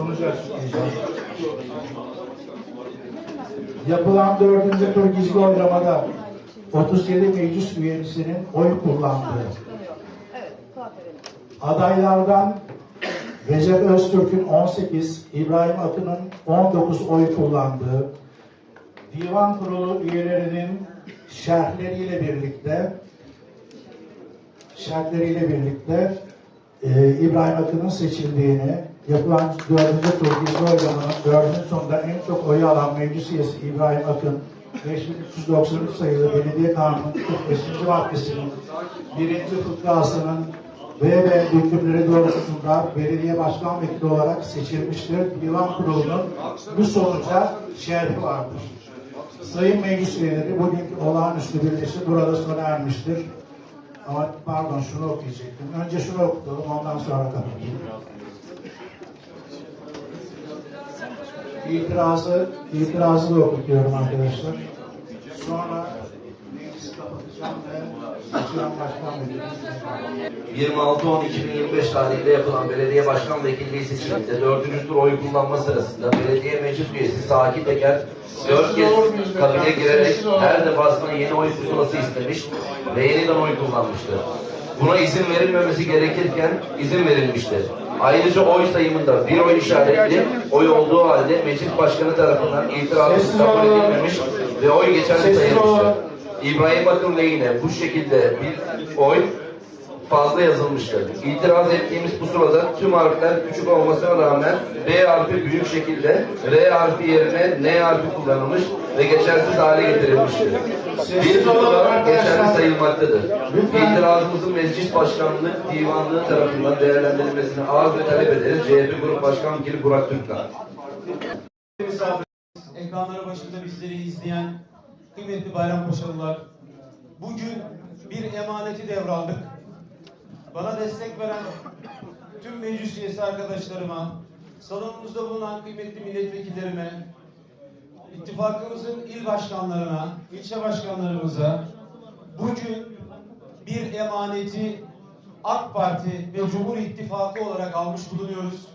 sonucu açıklayacağım. Yapılan dördüncü tur gizli oylamada 37 meclis üyesinin oy kullandığı, adaylardan Recep Öztürk'ün 18, İbrahim Akın'ın 19 oy kullandığı, Divan Kurulu üyelerinin şerhleriyle birlikte şartlarıyla birlikte e, İbrahim Akın'ın seçildiğini, yapılan dördüncü tur gizli oylamanın dördüncü sonunda en çok oyu alan meclis üyesi İbrahim Akın, 5393 sayılı belediye kanunun 45. maddesinin birinci fıkrasının ve ve hükümleri doğrultusunda belediye başkan vekili olarak seçilmiştir. Divan kurulunun bu sonuca şerhi vardır. Sayın meclis üyeleri bugünkü olağanüstü birleşim burada sona ermiştir. Ama pardon şunu okuyacaktım. Önce şunu okutalım ondan sonra kapatayım. İtirazı, itirazı da okutuyorum arkadaşlar. Sonra meclisi kapatacağım ve seçilen başkan vekili. 26-10-2025 tarihinde yapılan belediye başkan vekilliği seçiminde dördüncü tur oy kullanma sırasında belediye meclis üyesi Saki Teker dört kez kabine girerek her defasında yeni oy pusulası istemiş ve yeniden oy kullanmıştır. Buna izin verilmemesi gerekirken izin verilmiştir. Ayrıca oy sayımında bir oy işaretli oy olduğu halde meclis başkanı tarafından itirazı kabul edilmemiş ve oy geçerli sayılmıştır. İbrahim Akın lehine bu şekilde bir oy fazla yazılmıştır. İtiraz ettiğimiz bu sırada tüm harfler küçük olmasına rağmen B harfi büyük şekilde R harfi yerine N harfi kullanılmış ve geçersiz hale getirilmiştir. Bir tutuda geçerli sayılmaktadır. İtirazımızın meclis başkanlık divanlığı tarafından değerlendirilmesini arz ve talep ederiz. CHP Grup Başkan Vekili Burak Türkkan. ekranları başında bizleri izleyen kıymetli Bayrampaşalılar, bugün bir emaneti devraldık. Bana destek veren tüm meclis üyesi arkadaşlarıma, salonumuzda bulunan kıymetli milletvekillerime, ittifakımızın il başkanlarına, ilçe başkanlarımıza bugün bir emaneti AK Parti ve Cumhur İttifakı olarak almış bulunuyoruz.